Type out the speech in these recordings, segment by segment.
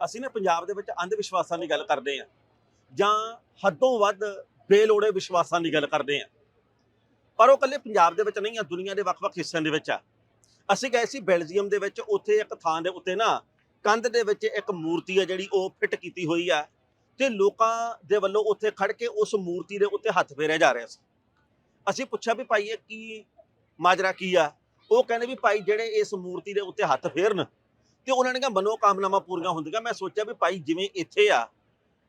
ਅਸੀਂ ਨਾ ਪੰਜਾਬ ਦੇ ਵਿੱਚ ਅੰਧ ਵਿਸ਼ਵਾਸਾਂ ਦੀ ਗੱਲ ਕਰਦੇ ਆ ਜਾਂ ਹੱਦੋਂ ਵੱਧ ਬੇਲੋੜੇ ਵਿਸ਼ਵਾਸਾਂ ਦੀ ਗੱਲ ਕਰਦੇ ਆ ਪਰ ਉਹ ਕੱਲੇ ਪੰਜਾਬ ਦੇ ਵਿੱਚ ਨਹੀਂ ਆ, ਦੁਨੀਆ ਦੇ ਵੱਖ-ਵੱਖ ਹਿੱਸਿਆਂ ਦੇ ਵਿੱਚ ਆ। ਅਸੀਂ ਗਏ ਸੀ ਬੈਲਜੀਅਮ ਦੇ ਵਿੱਚ, ਉੱਥੇ ਇੱਕ ਥਾਂ ਦੇ ਉੱਤੇ ਨਾ ਕੰਧ ਦੇ ਵਿੱਚ ਇੱਕ ਮੂਰਤੀ ਆ ਜਿਹੜੀ ਉਹ ਫਿੱਟ ਕੀਤੀ ਹੋਈ ਆ ਤੇ ਲੋਕਾਂ ਦੇ ਵੱਲੋਂ ਉੱਥੇ ਖੜ ਕੇ ਉਸ ਮੂਰਤੀ ਦੇ ਉੱਤੇ ਹੱਥ ਫੇਰਿਆ ਜਾ ਰਿਹਾ ਸੀ। ਅਸੀਂ ਪੁੱਛਿਆ ਵੀ ਭਾਈ ਇਹ ਕੀ ਮਾਜਰਾ ਕੀ ਆ? ਉਹ ਕਹਿੰਦੇ ਵੀ ਭਾਈ ਜਿਹੜੇ ਇਸ ਮੂਰਤੀ ਦੇ ਉੱਤੇ ਹੱਥ ਫੇਰਨ ਤੇ ਉਹਨਾਂ ਦੀਆਂ ਮਨੋ ਕਾਮਨਾਵਾਂ ਪੂਰੀਆਂ ਹੁੰਦੀਆਂ। ਮੈਂ ਸੋਚਿਆ ਵੀ ਭਾਈ ਜਿਵੇਂ ਇੱਥੇ ਆ,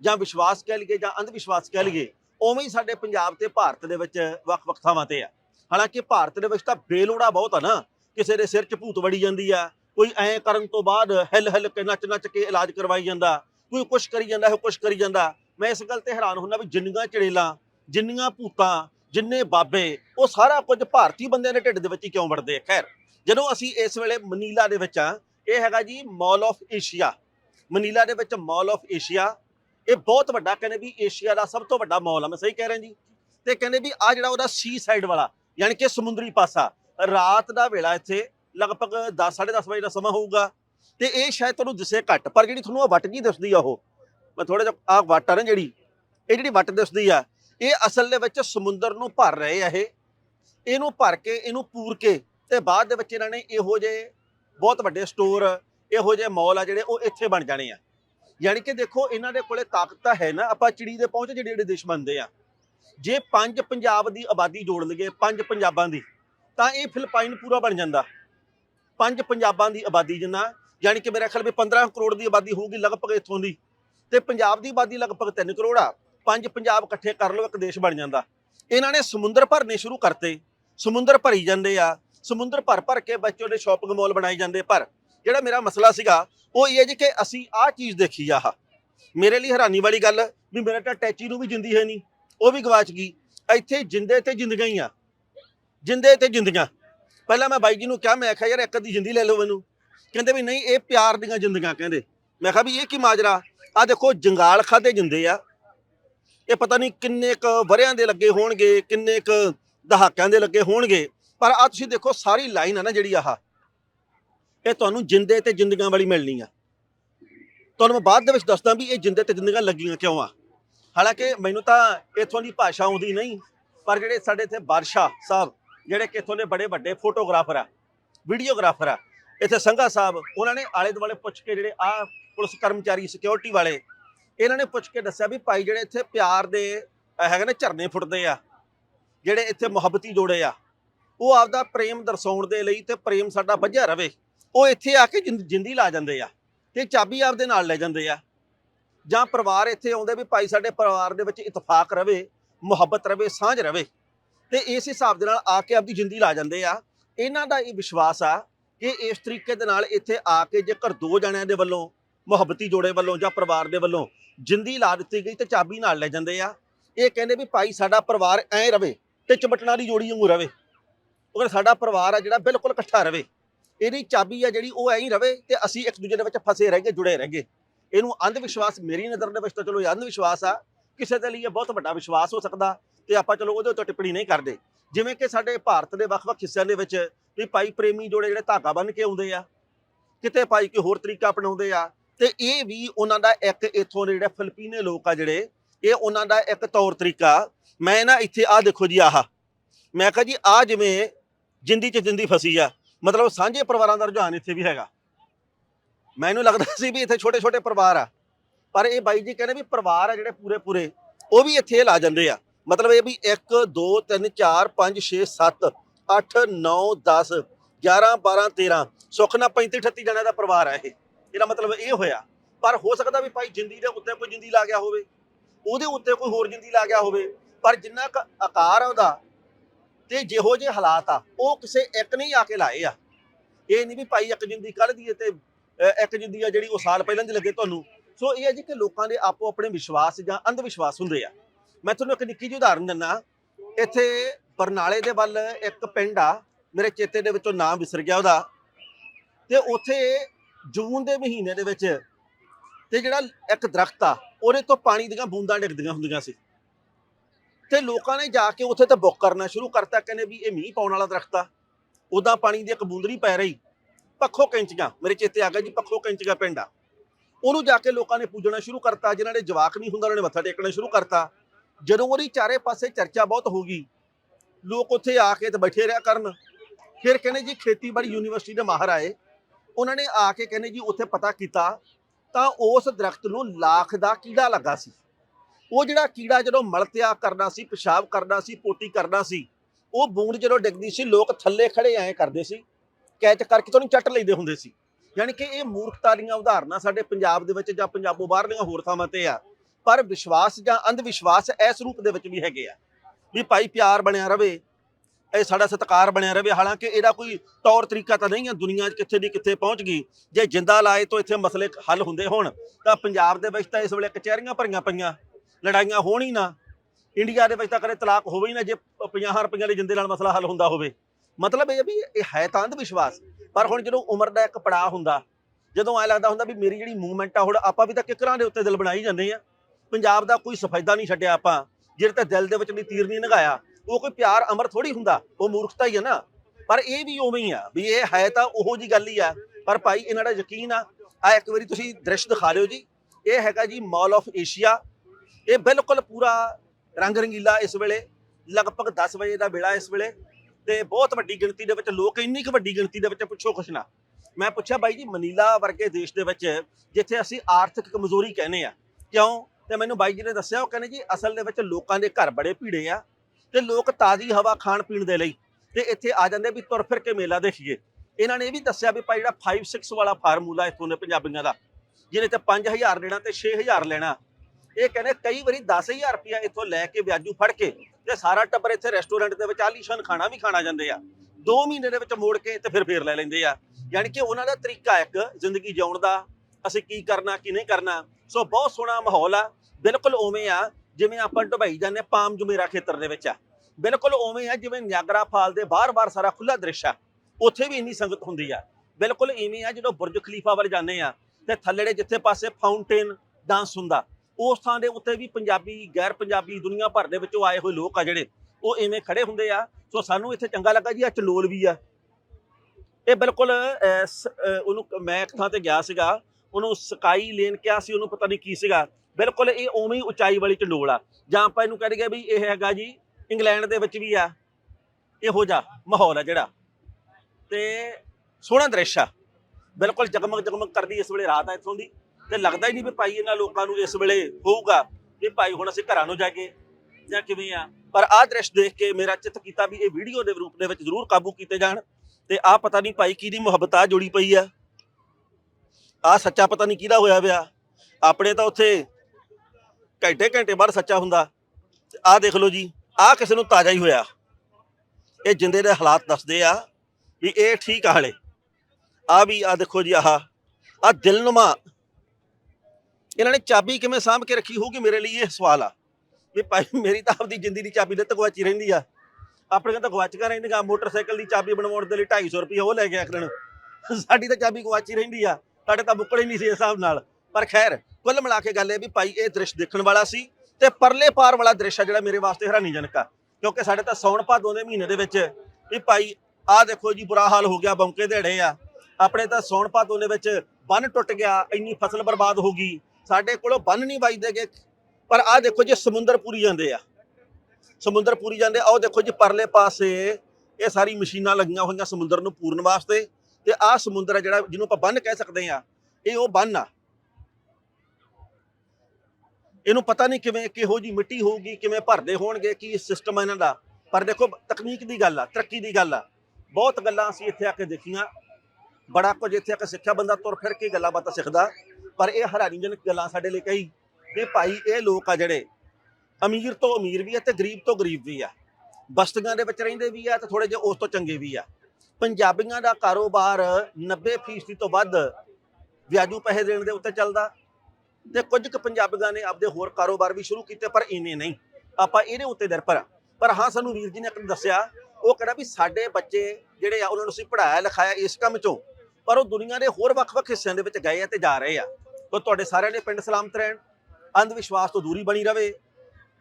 ਜਾਂ ਵਿਸ਼ਵਾਸ ਕਹਿ ਲਈਏ, ਜਾਂ ਅੰਧ ਵਿਸ਼ਵਾਸ ਕਹਿ ਲਈਏ, ਉਵੇਂ ਹੀ ਸਾਡੇ ਪੰਜਾਬ ਤੇ ਭਾਰਤ ਦੇ ਵਿੱਚ ਵੱਖ-ਵੱਖ ਥਾਵਾਂ ਤੇ ਆ। ਹਾਲਾਂਕਿ ਭਾਰਤ ਦੇ ਵਿੱਚ ਤਾਂ ਬੇਲੋੜਾ ਬਹੁਤ ਆ ਨਾ। ਕਿਸੇ ਦੇ ਸਿਰ 'ਚ ਭੂਤ ਵੜੀ ਜਾਂਦੀ ਆ। ਕੋਈ ਐਂ ਕਰਨ ਤੋਂ ਬਾਅਦ ਹਿਲ ਹਿਲ ਕੇ ਨੱਚ ਨੱਚ ਕੇ ਇਲਾਜ ਕਰਵਾਈ ਜਾਂਦਾ। ਕੋਈ ਕੁਛ ਕਰੀ ਜਾਂਦਾ ਹੈ ਕੁਛ ਕਰੀ ਜਾਂਦਾ। ਮੈਂ ਇਸ ਗੱਲ ਤੇ ਹੈਰਾਨ ਹੁੰਦਾ ਵੀ ਜਿੰਨੀਆਂ ਚੜੇਲਾਂ ਜਿੰਨੀਆਂ ਭੂਤਾਂ, ਜਿੰਨੇ ਬਾਬੇ, ਉਹ ਸਾਰਾ ਕੁਝ ਭਾਰਤੀ ਬੰਦਿਆਂ ਦੇ ਢਿੱਡ ਦੇ ਵਿੱਚ ਹੀ ਕਿਉਂ ਵੜਦੇ ਆ? ਖੈਰ, ਜਦੋਂ ਅਸੀਂ ਇਸ ਵੇਲੇ ਮਨੀਲਾ ਦੇ ਵਿੱਚ ਆ ਇਹ ਹੈਗਾ ਜੀ ਮਾਲ ਆਫ ਏਸ਼ੀਆ ਮਨੀਲਾ ਦੇ ਵਿੱਚ ਮਾਲ ਆਫ ਏਸ਼ੀਆ ਇਹ ਬਹੁਤ ਵੱਡਾ ਕਹਿੰਦੇ ਵੀ ਏਸ਼ੀਆ ਦਾ ਸਭ ਤੋਂ ਵੱਡਾ ਮਾਲ ਆ, ਮੈਂ ਸਹੀ ਕਹਿ ਰਿਹਾ ਜੀ। ਤੇ ਕਹਿੰਦੇ ਵੀ ਆ ਜਿਹੜਾ ਉਹਦਾ ਸੀ ਸਾਈਡ ਵਾਲਾ, ਯਾਨੀ ਕਿ ਸਮੁੰਦਰੀ ਪਾਸਾ, ਰਾਤ ਦਾ ਵੇਲਾ ਇੱਥੇ ਲਗਭਗ 10 10:30 ਵਜੇ ਦਾ ਸਮਾਂ ਹੋਊਗਾ। ਤੇ ਇਹ ਸ਼ਾਇਦ ਤੁਹਾਨੂੰ ਦਿਸੇ ਘੱਟ, ਪਰ ਜਿਹੜੀ ਤੁਹਾਨੂੰ ਆ ਵੱਟ ਜੀ ਦਿਸਦੀ ਆ ਉਹ, ਮੈਂ ਥੋੜਾ ਜਿਹਾ ਆ ਵੱਟ ਆ ਨਾ ਜਿਹੜੀ, ਇਹ ਜਿਹੜੀ ਵੱਟ ਦਿਸਦੀ ਆ, ਇਹ ਅਸਲ ਦੇ ਵਿੱਚ ਸਮੁੰਦਰ ਨੂੰ ਭਰ ਰਹੇ ਆ ਇਹ। ਇਹਨੂੰ ਭਰ ਕੇ, ਇਹਨੂੰ ਪੂਰ ਕੇ, ਤੇ ਬਾਅਦ ਦੇ ਵਿੱਚ ਇਹਨਾਂ ਨੇ ਇਹੋ ਜਿਹੇ ਬਹੁਤ ਵੱਡੇ ਸਟੋਰ, ਇਹੋ ਜਿਹੇ ਮਾਲ ਆ ਜਿਹੜੇ ਉਹ ਇੱਥੇ ਬਣ ਜਾਣੇ ਆ। ਯਾਨੀ ਕਿ ਦੇਖੋ, ਇਹਨਾਂ ਦੇ ਕੋਲੇ ਤਾਕਤ ਤਾਂ ਹੈ ਨਾ, ਆਪਾਂ ਚਿੜੀ ਦੇ ਪਹੁੰਚ ਜਿਹੜੇ ਜਿਹੜੇ ਦੇਸ਼ ਮੰਨਦੇ ਆ। ਜੇ ਪੰਜ ਪੰਜਾਬ ਦੀ ਆਬਾਦੀ ਜੋੜ ਲਈਏ, ਪੰਜ ਪੰਜਾਬਾਂ ਦੀ, ਤਾਂ ਇਹ ਫਿਲਪਾਈਨ ਪੂਰਾ ਬਣ ਜਾਂਦਾ। ਪੰਜ ਪੰਜਾਬਾਂ ਦੀ ਆਬਾਦੀ ਜਿੰਨਾ, ਯਾਨੀ ਕਿ ਮੇਰਾ ਖਿਆਲ ਵੀ 15 ਕਰੋੜ ਦੀ ਆਬਾਦੀ ਹੋਊਗੀ ਲਗਭਗ ਇੱਥੋਂ ਦੀ। ਤੇ ਪੰਜਾਬ ਦੀ ਆਬਾਦੀ ਲਗਭਗ 3 ਕਰੋੜ ਆ। ਪੰਜ ਪੰਜਾਬ ਇਕੱਠੇ ਕਰ ਲਓ, ਇੱਕ ਦੇਸ਼ ਬਣ ਜਾਂਦਾ। ਇਹਨਾਂ ਨੇ ਸਮੁੰਦਰ ਭਰਨੇ ਸ਼ੁਰੂ ਕਰਤੇ। ਸਮੁੰਦਰ ਭਰੀ ਜਾਂਦੇ ਆ। ਸਮੁੰਦਰ ਭਰ ਭਰ ਕੇ ਬੱਚਿਆਂ ਦੇ ਸ਼ਾਪਿੰਗ ਮਾਲ ਬਣਾਈ ਜਾਂਦੇ। ਪਰ ਜਿਹੜਾ ਮੇਰਾ ਮਸਲਾ ਸੀਗਾ, ਉਹ ਇਹ ਹੈ ਜੀ ਕਿ ਅਸੀਂ ਆਹ ਚੀਜ਼ ਦੇਖੀ ਆ ਆਹ। ਮੇਰੇ ਲਈ ਹੈਰਾਨੀ ਵਾਲੀ ਗੱਲ ਵੀ ਮੇਰੇ ਤਾਂ ਟੈਚੀ ਨੂੰ ਵੀ ਜਿੰਦੀ ਹੈ ਨਹੀਂ। ਉਹ ਵੀ ਗਵਾਚ ਗਈ। ਇੱਥੇ ਜਿੰਦੇ ਤੇ ਜਿੰਦਗਾਂ ਹੀ ਆ। ਜਿੰਦੇ ਤੇ ਜਿੰਦੀਆਂ ਪਹਿਲਾਂ ਮੈਂ ਬਾਈ ਜੀ ਨੂੰ ਕਿਹਾ, ਮੈਂ ਆਖਿਆ ਯਾਰ ਇੱਕ ਅੱਧੀ ਜਿੰਦੀ ਲੈ ਲਓ ਮੈਨੂੰ। ਕਹਿੰਦੇ ਵੀ ਨਹੀਂ, ਇਹ ਪਿਆਰ ਦੀਆਂ ਜਿੰਦਗੀਆਂ ਕਹਿੰਦੇ। ਮੈਂ ਕਿਹਾ ਵੀ ਇਹ ਕੀ ਮਾਜਰਾ? ਆ ਦੇਖੋ, ਜੰਗਾਲ ਖਾਦੇ ਜਿੰਦੇ ਆ। ਇਹ ਪਤਾ ਨਹੀਂ ਕਿੰਨੇ ਕ ਵਰਿਆਂ ਦੇ ਲੱਗੇ ਹੋਣਗੇ, ਕਿੰਨੇ ਕ ਦਹਾਕਿਆਂ ਦੇ ਲੱਗੇ ਹੋਣਗੇ। ਪਰ ਆ ਤੁਸੀਂ ਦੇਖੋ, ਸਾਰੀ ਲਾਈਨ ਆ ਨਾ ਜਿਹੜੀ ਆਹ, ਇਹ ਤੁਹਾਨੂੰ ਜਿੰਦੇ ਤੇ ਜਿੰਦਗੀਆਂ ਵਾਲੀ ਮਿਲਣੀ ਆ। ਤੁਹਾਨੂੰ ਮੈਂ ਬਾਅਦ ਦੇ ਵਿੱਚ ਦੱਸਦਾ ਵੀ ਇਹ ਜਿੰਦੇ ਤੇ ਜਿੰਦਗੀਆਂ ਲੱਗੀਆਂ ਕਿਉਂ ਆ। ਹਾਲਾਂਕਿ ਮੈਨੂੰ ਤਾਂ ਇਥੋਂ ਦੀ ਭਾਸ਼ਾ ਆਉਂਦੀ ਨਹੀਂ, ਪਰ ਜਿਹੜੇ ਸਾਡੇ ਇੱਥੇ ਬਾਦਸ਼ਾਹ ਸਾਹਿਬ, ਜਿਹੜੇ ਕਿ ਇੱਥੋਂ ਦੇ ਬੜੇ ਵੱਡੇ ਫੋਟੋਗ੍ਰਾਫਰ ਆ, ਵੀਡੀਓਗ੍ਰਾਫਰ ਆ, ਇੱਥੇ ਸੰਘਾ ਸਾਹਿਬ, ਉਹਨਾਂ ਨੇ ਆਲੇ ਦੁਆਲੇ ਪੁੱਛ ਕੇ ਜਿਹੜੇ ਆ ਪੁਲਿਸ ਕਰਮਚਾਰੀ ਸਿਕਿਉਰਿਟੀ ਵਾਲੇ, ਇਹਨਾਂ ਨੇ ਪੁੱਛ ਕੇ ਦੱਸਿਆ ਵੀ ਭਾਈ ਜਿਹੜੇ ਇੱਥੇ ਪਿਆਰ ਦੇ, ਹੈਗੇ ਨੇ ਝਰਨੇ ਫੁੱਟਦੇ ਆ, ਜਿਹੜੇ ਇੱਥੇ ਮੁਹੱਬਤੀ ਜੋੜੇ ਆ ਉਹ ਆਪਦਾ ਪ੍ਰੇਮ ਦਰਸਾਉਣ ਦੇ ਲਈ ਤੇ ਪ੍ਰੇਮ ਸਾਡਾ ਵੱਜਿਆ ਰਵੇ। ਉਹ ਇੱਥੇ ਆ ਕੇ ਜਿੰਦ- ਜਿੰਦੀ ਲਾ ਜਾਂਦੇ ਆ ਤੇ ਚਾਬੀ ਆਪਦੇ ਨਾਲ ਲੈ ਜਾਂਦੇ ਆ। ਜਾਂ ਪਰਿਵਾਰ ਇੱਥੇ ਆਉਂਦੇ ਵੀ ਭਾਈ ਸਾਡੇ ਪਰਿਵਾਰ ਦੇ ਵਿੱਚ ਇਤਫਾਕ ਰਵੇ, ਮੁਹੱਬਤ ਰਵੇ, ਸਾਂਝ ਰਵੇ। ਤੇ ਇਸ ਹਿਸਾਬ ਦੇ ਨਾਲ ਆ ਕੇ ਆਪਦੀ ਜਿੰਦੀ ਲਾ ਜਾਂਦੇ ਆ। ਇਹਨਾਂ ਦਾ ਇਹ ਵਿਸ਼ਵਾਸ ਆ ਕਿ ਇਸ ਤਰੀਕੇ ਦੇ ਨਾਲ ਇੱਥੇ ਆ ਕੇ ਜੇਕਰ ਦੋ ਜਣਿਆਂ ਦੇ ਵੱਲੋਂ, ਮੁਹੱਬਤੀ ਜੋੜੇ ਵੱਲੋਂ ਜਾਂ ਪਰਿਵਾਰ ਦੇ ਵੱਲੋਂ ਜਿੰਦੀ ਲਾ ਦਿੱਤੀ ਗਈ ਤੇ ਚਾਬੀ ਨਾਲ ਲੈ ਜਾਂਦੇ ਆ, ਇਹ ਕਹਿੰਦੇ ਵੀ ਭਾਈ ਸਾਡਾ ਪਰਿਵਾਰ ਐਂ ਰਵੇ ਤੇ ਚਮਟਣਾ ਦੀ ਜੋੜੀ ਵਾਂਗੂ ਰਵੇ। ਉਹ ਸਾਡਾ ਪਰਿਵਾਰ ਆ ਜਿਹੜਾ ਬਿਲਕੁਲ ਇਕੱਠਾ ਰਵੇ। ਇਹਦੀ ਚਾਬੀ ਆ ਜਿਹੜੀ ਉਹ ਐਂ ਹੀ ਰਵੇ ਤੇ ਅਸੀਂ ਇੱਕ ਦੂਜੇ ਦੇ ਵਿੱਚ ਫਸੇ ਰਹਿਗੇ, ਜੁੜੇ ਰਹਿਗੇ। ਇਹਨੂੰ ਅੰਧ ਵਿਸ਼ਵਾਸ ਮੇਰੀ ਨਜ਼ਰ ਦੇ ਵਿੱਚ ਤਾਂ ਚਲੋ ਇਹ ਅੰਧ ਵਿਸ਼ਵਾਸ ਆ, ਕਿਸੇ ਦੇ ਲਈ ਇਹ ਬਹੁਤ ਵੱਡਾ ਵਿਸ਼ਵਾਸ ਹੋ ਸਕਦਾ ਤੇ ਆਪਾਂ ਚਲੋ ਉਹਦੇ ਉੱਤੇ ਟਿੱਪਣੀ ਨਹੀਂ ਕਰਦੇ। ਜਿਵੇਂ ਕਿ ਸਾਡੇ ਭਾਰਤ ਦੇ ਵੱਖ-ਵੱਖ ਹਿੱਸਿਆਂ ਦੇ ਵਿੱਚ ਵੀ ਭਾਈ ਪ੍ਰੇਮੀ ਜੋੜੇ ਜਿਹੜੇ ਧਾਗਾ ਬੰਨ ਕੇ ਆਉਂਦੇ ਆ, ਕਿਤੇ ਭਾਈ ਕੋਈ ਹੋਰ ਤਰੀਕਾ ਅਪਣਾਉਂਦੇ ਆ, ਤੇ ਇਹ ਵੀ ਉਹਨਾਂ ਦਾ ਇੱਕ ਇਥੋਂ ਦੇ ਜਿਹੜੇ ਫਿਲਪੀਨੇ ਲੋਕ ਆ ਜਿਹੜੇ, ਇਹ ਉਹਨਾਂ ਦਾ ਇੱਕ ਤੌਰ ਤਰੀਕਾ। ਮੈਂ ਨਾ ਇੱਥੇ ਆਹ ਦੇਖੋ ਜੀ ਆਹ। ਮੈਂ ਕਿਹਾ ਜੀ ਆ ਜਿਵੇਂ ਜਿੰਦੀ ਚ ਜਿੰਦੀ ਫਸੀ ਆ। ਮਤਲਬ ਸਾਂਝੇ ਪਰਿਵਾਰਾਂ ਦਾ ਰੁਝਾਨ ਇੱਥੇ ਵੀ ਹੈਗਾ। ਮੈਨੂੰ ਲੱਗਦਾ ਸੀ ਵੀ ਇੱਥੇ ਛੋਟੇ ਛੋਟੇ ਪਰਿਵਾਰ ਆ। ਪਰ ਇਹ ਬਾਈ ਜੀ ਕਹਿੰਦੇ ਵੀ ਪਰਿਵਾਰ ਆ ਜਿਹੜੇ ਪੂਰੇ ਪੂਰੇ ਉਹ ਵੀ ਇੱਥੇ ਲਾ ਜਾਂਦੇ ਆ। ਮਤਲਬ ਇਹ ਵੀ 1 2 3 4 5 6 7 8 9 10 11 12 13 ਸੁੱਖ ਨਾਲ 35 38 ਜਣਿਆਂ ਦਾ ਪਰਿਵਾਰ ਆ ਇਹ। ਇਹਦਾ ਮਤਲਬ ਇਹ ਹੋਇਆ। ਪਰ ਹੋ ਸਕਦਾ ਵੀ ਭਾਈ ਜਿੰਦੀ ਦੇ ਉੱਤੇ ਕੋਈ ਜਿੰਦੀ ਲਾ ਗਿਆ ਹੋਵੇ। ਉਹਦੇ ਉੱਤੇ ਕੋਈ ਹੋਰ ਜਿੰਦੀ ਲਾ ਗਿਆ ਹੋਵੇ। ਪਰ ਜਿੰਨਾ ਕੁ ਆਕਾਰ ਆ ਉਹਦਾ ਤੇ ਜਿਹੋ ਜਿਹੇ ਹਾਲਾਤ ਆ ਉਹ ਕਿਸੇ ਇੱਕ ਨਹੀਂ ਆ ਕੇ ਲਾਏ ਆ। ਇਹ ਨਹੀਂ ਵੀ ਭਾਈ ਇੱਕ ਜਿੰਦੀ ਕੱਢ ਦਈਏ ਤੇ ਅਹ, ਇੱਕ ਜਿੰਦੀ ਆ ਜਿਹੜੀ ਉਹ ਸਾਲ ਪਹਿਲਾਂ ਦੀ ਲੱਗੇ ਤੁਹਾਨੂੰ। ਸੋ ਇਹ ਹੈ ਜੀ ਕਿ ਲੋਕਾਂ ਦੇ ਆਪੋ ਆਪਣੇ ਵਿਸ਼ਵਾਸ ਜਾਂ ਅੰਧ ਵਿਸ਼ਵਾਸ ਹੁੰਦੇ ਆ। ਮੈਂ ਤੁਹਾਨੂੰ ਇੱਕ ਨਿੱਕੀ ਜਿਹੀ ਉਦਾਹਰਨ ਦਿੰਦਾ ਇੱਥੇ ਬਰਨਾਲੇ ਦੇ ਵੱਲ ਇੱਕ ਪਿੰਡ ਆ ਮੇਰੇ ਚੇਤੇ ਦੇ ਵਿੱਚੋਂ ਨਾਮ ਵਿਸਰ ਗਿਆ ਉਹਦਾ। ਤੇ ਉੱਥੇ ਜੂਨ ਦੇ ਮਹੀਨੇ ਦੇ ਵਿੱਚ ਤੇ ਜਿਹੜਾ ਇੱਕ ਦਰਖਤ ਆ ਉਹਦੇ ਤੋਂ ਪਾਣੀ ਦੀਆਂ ਬੂੰਦਾਂ ਡਿੱਗਦੀਆਂ ਹੁੰਦੀਆਂ ਸੀ। ਤੇ ਲੋਕਾਂ ਨੇ ਜਾ ਕੇ ਉੱਥੇ ਤੇ ਬੁੱਕ ਕਰਨਾ ਸ਼ੁਰੂ ਕਰਤਾ, ਕਹਿੰਦੇ ਵੀ ਇਹ ਮੀਂਹ ਪਾਉਣ ਵਾਲਾ ਦਰਖਤ ਆ ਉਦਾਂ ਪਾਣੀ ਦੀ ਇੱਕ ਬੂੰਦਰੀ ਪੈ ਰਹੀ, ਪੱਖੋ ਕੈਂਚੀਆਂ, ਮੇਰੇ ਚੇਤੇ ਆ ਗਿਆ ਜੀ, ਪੱਖੋ ਕੈਂਚੀਆਂ ਪਿੰਡ ਆ। ਉਹਨੂੰ ਜਾ ਕੇ ਲੋਕਾਂ ਨੇ ਪੂਜਣਾ ਸ਼ੁਰੂ ਕਰਤਾ, ਜਿਨ੍ਹਾਂ ਦੇ ਜਵਾਕ ਨਹੀਂ ਹੁੰਦਾ, ਉਹਨਾਂ ਨੇ ਮੱਥਾ ਟੇਕਣਾ ਸ਼ੁਰੂ ਕਰਤਾ। ਜਦੋਂ ਉਹਦੀ ਚਾਰੇ ਪਾਸੇ ਚਰਚਾ ਬਹੁਤ ਹੋ ਗਈ, ਲੋਕ ਉੱਥੇ ਆ ਕੇ ਤੇ ਬੈਠੇ ਰਿਹਾ ਕਰਨ। ਫਿਰ ਕਹਿੰਦੇ ਜੀ, ਖੇਤੀਬਾੜੀ ਯੂਨੀਵਰਸਿਟੀ ਦੇ ਮਾਹਰ ਆਏ। ਉਹਨਾਂ ਨੇ ਆ ਕੇ ਕਹਿੰਦੇ ਜੀ, ਉੱਥੇ ਪਤਾ ਕੀਤਾ ਤਾਂ ਉਸ ਦਰਖਤ ਨੂੰ ਲਾਖ ਦਾ ਕੀੜਾ ਲੱਗਾ ਸੀ। ਉਹ ਜਿਹੜਾ ਕੀੜਾ ਜਦੋਂ ਮਲਤਿਆ ਕਰਨਾ ਸੀ, ਪਿਸ਼ਾਬ ਕਰਨਾ ਸੀ, ਪੋਟੀ ਕਰਨਾ ਸੀ, ਉਹ ਬੂੰਦ ਜਦੋਂ ਡਿੱਗਦੀ ਸੀ, ਲੋਕ ਥੱਲੇ ਖੜੇ ਐਂ ਕਰਦੇ ਸੀ, ਕੈਚ ਕਰਕੇ ਤੁਹਾਨੂੰ ਚੱਟ ਲੈਂਦੇ ਹੁੰਦੇ ਸੀ। ਯਾਨੀ ਕਿ ਇਹ ਮੂਰਖਤਾ ਦੀਆਂ ਉਦਾਹਰਨਾਂ ਸਾਡੇ ਪੰਜਾਬ ਦੇ ਵਿੱਚ ਜਾਂ ਪੰਜਾਬੋਂ ਬਾਹਰਲੀਆਂ ਹੋਰ ਥਾਵਾਂ ਤੇ ਆ, ਪਰ ਵਿਸ਼ਵਾਸ ਜਾਂ ਅੰਧ ਵਿਸ਼ਵਾਸ ਇਸ ਰੂਪ ਦੇ ਵਿੱਚ ਵੀ ਹੈਗੇ ਆ। ਵੀ ਭਾਈ ਪਿਆਰ ਬਣਿਆ ਰਵੇ, ਇਹ ਸਾਡਾ ਸਤਿਕਾਰ ਬਣਿਆ ਰਵੇ, ਹਾਲਾਂਕਿ ਇਹਦਾ ਕੋਈ ਤੌਰ ਤਰੀਕਾ ਤਾਂ ਨਹੀਂ ਹੈ ਦੁਨੀਆ 'ਚ ਕਿੱਥੇ ਦੀ ਕਿੱਥੇ ਪਹੁੰਚ ਗਈ। ਜੇ ਜਿੰਦਾ ਲਾਏ ਤੋਂ ਇੱਥੇ ਮਸਲੇ ਹੱਲ ਹੁੰਦੇ ਹੋਣ, ਤਾਂ ਪੰਜਾਬ ਦੇ ਵਿੱਚ ਤਾਂ ਇਸ ਵੇਲੇ ਕਚਹਿਰੀਆਂ ਭਰੀਆਂ ਪਈਆਂ। ਲੜਾਈਆਂ ਹੋਣ ਹੀ ਨਾ, ਇੰਡੀਆ ਦੇ ਵਿੱਚ ਤਾਂ ਕਦੇ ਤਲਾਕ ਹੋਵੇ ਹੀ ਨਾ, ਜੇ 50 ਰੁਪਈਆਂ ਦੇ ਜਿੰਦੇ ਨਾਲ ਮਸਲਾ ਹੱਲ ਹੁੰਦਾ ਹੋਵੇ। ਮਤਲਬ ਇਹ ਵੀ ਇਹ ਹੈ ਤਾਂ ਅੰਧ ਵਿਸ਼ਵਾਸ ਪਰ ਹੁਣ ਜਦੋਂ ਉਮਰ ਦਾ ਇੱਕ ਪੜਾਅ ਹੁੰਦਾ, ਜਦੋਂ ਐ ਲੱਗਦਾ ਹੁੰਦਾ ਵੀ ਮੇਰੀ ਜਿਹੜੀ ਮੂਵਮੈਂਟ ਆ, ਹੁਣ ਆਪਾਂ ਵੀ ਤਾਂ ਕਿਕਰਾਂ ਦੇ ਉੱਤੇ ਦਿਲ ਬਣਾਈ ਜਾਂਦੇ ਆ। ਪੰਜਾਬ ਦਾ ਕੋਈ ਸਫਾਇਦਾ ਨਹੀਂ ਛੱਡਿਆ ਆਪਾਂ ਜਿਹੜੇ ਤਾਂ ਦਿਲ ਦੇ ਵਿੱਚ ਨਹੀਂ ਤੀਰ ਨਹੀਂ ਨਗਾਇਆ, ਉਹ ਕੋਈ ਪਿਆਰ ਅਮਰ ਥੋੜੀ ਹੁੰਦਾ, ਉਹ ਮੂਰਖਤਾ ਹੀ ਹੈ ਨਾ। ਪਰ ਇਹ ਵੀ ਉਵੇਂ ਹੀ ਆ, ਵੀ ਇਹ ਹੈ ਤਾਂ ਉਹੋ ਜੀ ਗੱਲ ਹੀ ਆ। ਪਰ ਭਾਈ, ਇਹਨਾਂ ਦਾ ਯਕੀਨ ਆ ਆ ਇੱਕ ਵਾਰੀ ਤੁਸੀਂ ਦ੍ਰਿਸ਼ ਦਿਖਾ ਲਿਓ ਜੀ। ਇਹ ਹੈਗਾ ਜੀ ਮਾਲ ਆਫ ਏਸ਼ੀਆ ਇਹ ਬਿਲਕੁਲ ਪੂਰਾ ਰੰਗ ਰੰਗੀਲਾ ਇਸ ਵੇਲੇ, ਲਗਭਗ 10 ਵਜੇ ਦਾ ਵੇਲਾ ਇਸ ਵੇਲੇ ਤੇ ਬਹੁਤ ਵੱਡੀ ਗਿਣਤੀ ਦੇ ਵਿੱਚ ਲੋਕ ਇੰਨੀ ਕੁ ਵੱਡੀ ਗਿਣਤੀ ਦੇ ਵਿੱਚ ਪੁੱਛੋ ਕੁਛ ਨਾ। ਮੈਂ ਪੁੱਛਿਆ, ਬਾਈ ਜੀ, ਮਨੀਲਾ ਵਰਗੇ ਦੇਸ਼ ਦੇ ਵਿੱਚ ਜਿੱਥੇ ਅਸੀਂ ਆਰਥਿਕ ਕਮਜ਼ੋਰੀ ਕਹਿੰਦੇ ਆ, ਕਿਉਂ? ਤੇ ਮੈਨੂੰ ਬਾਈ ਜੀ ਨੇ ਦੱਸਿਆ, ਉਹ ਕਹਿੰਦੇ ਜੀ, ਅਸਲ ਦੇ ਵਿੱਚ ਲੋਕਾਂ ਦੇ ਘਰ ਬੜੇ ਭੀੜੇ ਆ ਤੇ ਲੋਕ ਤਾਜ਼ੀ ਹਵਾ ਖਾਣ ਪੀਣ ਦੇ ਲਈ ਤੇ ਇੱਥੇ ਆ ਜਾਂਦੇ ਵੀ ਤੁਰ ਫਿਰ ਕੇ ਮੇਲਾ ਦੇਖੀਏ। ਇਹਨਾਂ ਨੇ ਇਹ ਵੀ ਦੱਸਿਆ ਵੀ ਭਾਈ ਜਿਹੜਾ 5 6 ਵਾਲਾ ਫਾਰਮੂਲਾ ਇੱਥੋਂ ਦੇ ਪੰਜਾਬੀਆਂ ਦਾ ਜਿਹਨੇ ਤੇ 5000 ਦੇਣਾ ਤੇ 6000 ਲੈਣਾ ਇਹ ਕਹਿੰਦੇ ਕਈ ਵਾਰੀ 10000 ਰੁਪਇਆ ਇੱਥੋਂ ਲੈ ਕੇ ਵਿਆਜੂ ਫੜ ਕੇ ਤੇ ਸਾਰਾ ਟੱਬਰ ਇੱਥੇ ਰੈਸਟੋਰੈਂਟ ਦੇ ਵਿੱਚ ਆਲੀਸ਼ਾਨ ਖਾਣਾ ਵੀ ਖਾਣਾ ਜਾਂਦੇ ਆ। 2 ਮਹੀਨੇ ਦੇ ਵਿੱਚ ਮੋੜ ਕੇ ਤੇ ਫਿਰ ਫੇਰ ਲੈ ਲੈਂਦੇ ਆ। ਯਾਨੀ ਕਿ ਉਹਨਾਂ ਦਾ ਤਰੀਕਾ ਇੱਕ, ਜ਼ਿੰਦਗੀ ਜਿਉਣ ਦਾ, ਅਸੀਂ ਕੀ ਕਰਨਾ, ਕੀ ਨਹੀਂ ਕਰਨਾ। ਸੋ ਬਹੁਤ ਸੋਹਣਾ ਮਾਹੌਲ ਆ। ਬਿਲਕੁਲ ਉਵੇਂ ਆ, ਜਿਵੇਂ ਆਪਾਂ ਢੁਬਈ ਜਾਂਦੇ ਪਾਮ ਜੁਮੇਰਾ ਖੇਤਰ ਦੇ ਵਿੱਚ ਆ। ਬਿਲਕੁਲ ਉਵੇਂ ਆ, ਜਿਵੇਂ ਨਿਆਗਰਾ ਫਾਲ ਦੇ ਬਾਹਰ-ਬਾਹਰ ਸਾਰਾ ਖੁੱਲਾ ਦ੍ਰਿਸ਼ ਆ। ਉੱਥੇ ਵੀ ਇੰਨੀ ਸੰਗਤ ਹੁੰਦੀ ਆ। ਬਿਲਕੁਲ ਇਵੇਂ ਆ ਜਦੋਂ ਬੁਰਜ ਖਲੀਫਾ ਵੱਲ ਜਾਂਦੇ ਆ, ਤੇ ਥੱਲੜੇ ਜਿੱਥੇ ਪਾਸੇ ਫਾਊਂਟੇਨ ਡਾਂਸ ਹੁੰਦਾ ਉਸ ਥਾਂ ਦੇ ਉੱਤੇ ਵੀ ਪੰਜਾਬੀ, ਗੈਰ ਪੰਜਾਬੀ ਦੁਨੀਆ ਭਰ ਦੇ ਵਿੱਚੋਂ ਆਏ ਹੋਏ ਲੋਕ ਆ ਜਿਹੜੇ, ਉਹ ਐਵੇਂ ਖੜੇ ਹੁੰਦੇ ਆ। ਸੋ ਸਾਨੂੰ ਇੱਥੇ ਚੰਗਾ ਲੱਗਾ ਜੀ ਆ ਚਲੋਲ ਵੀ ਆ। ਇਹ ਬਿਲਕੁਲ ਉਹਨੂੰ ਮੈਂ ਇੱਕ ਥਾਂ ਤੇ ਗਿਆ ਸੀਗਾ, ਉਹਨੂੰ ਸਕਾਈ ਲੇਨ ਕਿਹਾ ਸੀ, ਉਹਨੂੰ ਪਤਾ ਨਹੀਂ ਕੀ ਸੀਗਾ। ਬਿਲਕੁਲ ਇਹ ਉਵੇਂ ਹੀ ਉਚਾਈ ਵਾਲੀ ਚੰਡੋਲ ਆ। ਜਾਂ ਆਪਾਂ ਇਹਨੂੰ ਕਹਿ ਦਈਏ ਵੀ ਇਹ ਹੈਗਾ ਜੀ, ਇੰਗਲੈਂਡ ਦੇ ਵਿੱਚ ਵੀ ਆ। ਇਹੋ ਜਿਹਾ ਮਾਹੌਲ ਆ ਜਿਹੜਾ। ਤੇ ਸੋਹਣਾ ਦ੍ਰਿਸ਼ ਆ। ਬਿਲਕੁਲ ਜਗਮਗ ਜਗਮਗ ਕਰਦੀ ਇਸ ਵੇਲੇ ਰਾਤ ਆ ਇੱਥੋਂ ਦੀ। ਤੇ ਲੱਗਦਾ ਹੀ ਨਹੀਂ ਵੀ ਭਾਈ ਇਹਨਾਂ ਲੋਕਾਂ ਨੂੰ ਇਸ ਵੇਲੇ ਹੋਊਗਾ ਵੀ ਭਾਈ ਹੁਣ ਅਸੀਂ ਘਰਾਂ ਨੂੰ ਜਾ ਕੇ ਜਾਂ ਕਿਵੇਂ ਆ। ਪਰ ਆਹ ਦ੍ਰਿਸ਼ ਦੇਖ ਕੇ ਮੇਰਾ ਚਿੱਤ ਕੀਤਾ ਵੀ ਇਹ ਵੀਡੀਓ ਦੇ ਰੂਪ ਦੇ ਵਿੱਚ ਜ਼ਰੂਰ ਕਾਬੂ ਕੀਤੇ ਜਾਣ ਤੇ ਆਹ ਪਤਾ ਨਹੀਂ ਭਾਈ ਕਿਹਦੀ ਮੁਹੱਬਤ ਆ ਜੁੜੀ ਪਈ ਆ। ਆਹ ਸੱਚਾ ਪਤਾ ਨਹੀਂ ਕਿਹਦਾ ਹੋਇਆ ਵਿਆ ਆਪਣੇ ਤਾਂ ਉੱਥੇ ਘੰਟੇ ਘੰਟੇ ਬਾਅਦ ਸੱਚਾ ਹੁੰਦਾ। ਆਹ ਦੇਖ ਲਓ ਜੀ, ਆਹ ਕਿਸੇ ਨੂੰ ਤਾਜ਼ਾ ਹੀ ਹੋਇਆ। ਇਹ ਜਿੰਦੇ ਦੇ ਹਾਲਾਤ ਦੱਸਦੇ ਆ ਵੀ ਇਹ ਠੀਕ ਆ ਹਲੇ। ਆ ਵੀ ਆ ਦੇਖੋ ਜੀ, ਆਹ ਆ ਦਿਲਨੁਮਾ ਇਹਨਾਂ ਨੇ ਚਾਬੀ ਕਿਵੇਂ ਸਾਂਭ ਕੇ ਰੱਖੀ ਹੋਊਗੀ ਮੇਰੇ ਲਈ ਇਹ ਸਵਾਲ ਆ। ਵੀ ਭਾਈ, ਮੇਰੀ ਤਾਂ ਆਪਦੀ ਜ਼ਿੰਦਗੀ ਦੀ ਚਾਬੀ ਤੇ ਗਵਾਚੀ ਰਹਿੰਦੀ ਆ। ਆਪਣੇ ਤਾਂ ਗਵਾਚੀਆਂ ਰਹਿੰਦੀਆਂ, ਮੋਟਰਸਾਈਕਲ ਦੀ ਚਾਬੀ ਬਣਵਾਉਣ ਦੇ ਲਈ 250 ਰੁਪਏ ਉਹ ਲੈ ਗਿਆ ਕਰਨ ਸਾਡੀ ਤਾਂ ਚਾਬੀ ਗਵਾਚੀ ਰਹਿੰਦੀ ਆ। ਸਾਡੇ ਤਾਂ ਮੁੱਕੜ ਹੀ ਨਹੀਂ ਸੀ ਇਸ ਹਿਸਾਬ ਨਾਲ। ਪਰ ਖੈਰ, ਕੁੱਲ ਮਿਲਾ ਕੇ ਗੱਲ ਇਹ ਵੀ ਭਾਈ, ਇਹ ਦ੍ਰਿਸ਼ ਦੇਖਣ ਵਾਲਾ ਸੀ ਤੇ ਪਰਲੇ ਪਾਰ ਵਾਲਾ ਦ੍ਰਿਸ਼ ਆ ਜਿਹੜਾ ਮੇਰੇ ਵਾਸਤੇ ਹੈਰਾਨੀਜਨਕ ਆ। ਕਿਉਂਕਿ ਸਾਡੇ ਤਾਂ ਸੌਣ ਭਾਦੋਂ ਦੇ ਮਹੀਨੇ ਦੇ ਵਿੱਚ ਵੀ ਭਾਈ, ਆਹ ਦੇਖੋ ਜੀ, ਬੁਰਾ ਹਾਲ ਹੋ ਗਿਆ, ਬੌਂਕੇ ਦੇੜੇ ਆ। ਆਪਣੇ ਤਾਂ ਸੌਣ ਭਾਦੋਂ ਦੇ ਵਿੱਚ ਬੰਨ ਟੁੱਟ ਗਿਆ, ਇੰਨੀ ਫਸਲ ਬਰਬਾਦ ਹੋ ਗਈ। ਸਾਡੇ ਕੋਲੋਂ ਬੰਨ ਨਹੀਂ ਵੱਜਦੇਗੇ ਪਰ ਆਹ ਦੇਖੋ ਜੀ, ਸਮੁੰਦਰ ਪੂਰੀ ਜਾਂਦੇ ਆ। ਸਮੁੰਦਰ ਪੂਰੀ ਜਾਂਦੇ ਆ। ਆਹ ਦੇਖੋ ਜੀ, ਪਰਲੇ ਪਾਸੇ ਇਹ ਸਾਰੀ ਮਸ਼ੀਨਾਂ ਲੱਗੀਆਂ ਹੋਈਆਂ ਸਮੁੰਦਰ ਨੂੰ ਪੂਰਨ ਵਾਸਤੇ। ਤੇ ਆਹ ਸਮੁੰਦਰ ਆ ਜਿਹੜਾ ਜਿਹਨੂੰ ਆਪਾਂ ਬੰਨ ਕਹਿ ਸਕਦੇ ਆ ਇਹ ਉਹ ਬੰਨ ਆ। ਇਹਨੂੰ ਪਤਾ ਨਹੀਂ ਕਿਵੇਂ, ਕਿਹੋ ਜੀ ਮਿੱਟੀ ਹੋਊਗੀ, ਕਿਵੇਂ ਭਰਦੇ ਹੋਣਗੇ, ਕੀ ਸਿਸਟਮ ਆ ਇਹਨਾਂ ਦਾ। ਪਰ ਦੇਖੋ, ਤਕਨੀਕ ਦੀ ਗੱਲ ਆ, ਤਰੱਕੀ ਦੀ ਗੱਲ ਆ। ਬਹੁਤ ਗੱਲਾਂ ਅਸੀਂ ਇੱਥੇ ਆ ਕੇ ਦੇਖੀਆਂ। ਬੜਾ ਕੁਝ ਇੱਥੇ ਆ ਕੇ ਸਿੱਖਿਆ ਬੰਦਾ ਤੁਰ ਫਿਰ ਕੇ ਗੱਲਾਂ ਬਾਤਾਂ ਸਿੱਖਦਾ, ਪਰ ਇਹ ਹੈਰਾਨੀਜਨਕ ਗੱਲਾਂ ਸਾਡੇ ਲਈ ਕਹੀ ਕਿ ਭਾਈ ਇਹ ਲੋਕ ਆ ਜਿਹੜੇ, ਅਮੀਰ ਤੋਂ ਅਮੀਰ ਵੀ ਆ ਤੇ ਗਰੀਬ ਤੋਂ ਗਰੀਬ ਵੀ ਆ। ਬਸਤੀਆਂ ਦੇ ਵਿੱਚ ਰਹਿੰਦੇ ਵੀ ਆ ਤੇ ਥੋੜੇ ਜਿਹੇ ਉਸ ਤੋਂ ਚੰਗੇ ਵੀ ਆ। ਪੰਜਾਬੀਆਂ ਦਾ ਕਾਰੋਬਾਰ 90% ਤੋਂ ਵੱਧ ਵਿਆਜੂ ਪੈਸੇ ਦੇਣ ਦੇ ਉੱਤੇ ਚੱਲਦਾ। ਤੇ ਕੁਝ ਕੁ ਪੰਜਾਬੀਆਂ ਨੇ ਆਪਦੇ ਹੋਰ ਕਾਰੋਬਾਰ ਵੀ ਸ਼ੁਰੂ ਕੀਤੇ, ਪਰ ਇੰਨੇ ਨਹੀਂ। ਆਪਾਂ ਇਹਦੇ ਉੱਤੇ ਨਿਰਭਰ ਆ। ਪਰ ਹਾਂ, ਸਾਨੂੰ ਵੀਰ ਜੀ ਨੇ ਇੱਕ ਦੱਸਿਆ, ਉਹ ਕਹਿੰਦਾ ਵੀ ਸਾਡੇ ਬੱਚੇ ਜਿਹੜੇ ਆ, ਉਹਨਾਂ ਨੂੰ ਅਸੀਂ ਪੜਾਇਆ ਲਿਖਾਇਆ ਇਸ ਕੰਮ ਚੋਂ ਪਰ ਉਹ ਦੁਨੀਆ ਦੇ ਹੋਰ ਵੱਖ-ਵੱਖ ਹਿੱਸਿਆਂ ਦੇ ਵਿੱਚ ਗਏ ਆ ਤੇ ਜਾ ਰਹੇ ਆ। ਤਾਂ ਤੁਹਾਡੇ ਸਾਰਿਆਂ ਦੇ ਪਿੰਡ ਸਲਾਮਤ ਰਹਿਣ ਅੰਧ ਵਿਸ਼ਵਾਸ ਤੋਂ ਦੂਰੀ ਬਣੀ ਰਵੇ,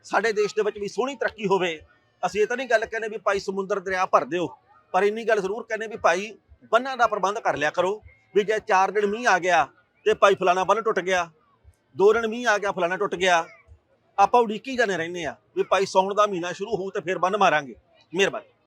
ਸਾਡੇ ਦੇਸ਼ ਦੇ ਵਿੱਚ ਵੀ ਸੋਹਣੀ ਤਰੱਕੀ ਹੋਵੇ। ਅਸੀਂ ਇਹ ਤਾਂ ਨਹੀਂ ਗੱਲ ਕਹਿੰਦੇ ਵੀ ਭਾਈ ਸਮੁੰਦਰ ਦਰਿਆ ਭਰ ਦਿਓ, ਪਰ ਇੰਨੀ ਗੱਲ ਜ਼ਰੂਰ ਕਹਿੰਦੇ ਵੀ ਭਾਈ ਬੰਨਾਂ ਦਾ ਪ੍ਰਬੰਧ ਕਰ ਲਿਆ ਕਰੋ ਵੀ ਜੇ 4 ਦਿਨ ਮੀਂਹ ਆ ਗਿਆ ਤੇ ਭਾਈ ਫਲਾਣਾ ਬੰਨ ਟੁੱਟ ਗਿਆ, ਦੋ ਦਿਨ ਮੀਂਹ ਆ ਗਿਆ, ਫਲਾਣਾ ਟੁੱਟ ਗਿਆ। ਆਪਾਂ ਉਡੀਕੀ ਜਾਂਦੇ ਰਹਿੰਦੇ ਆ ਵੀ ਭਾਈ ਸੌਣ ਦਾ ਮਹੀਨਾ ਸ਼ੁਰੂ ਹੋਊ ਤੇ ਫਿਰ ਬੰਨ ਮਾਰਾਂਗੇ। ਮਿਹਰਬਾਨੀ।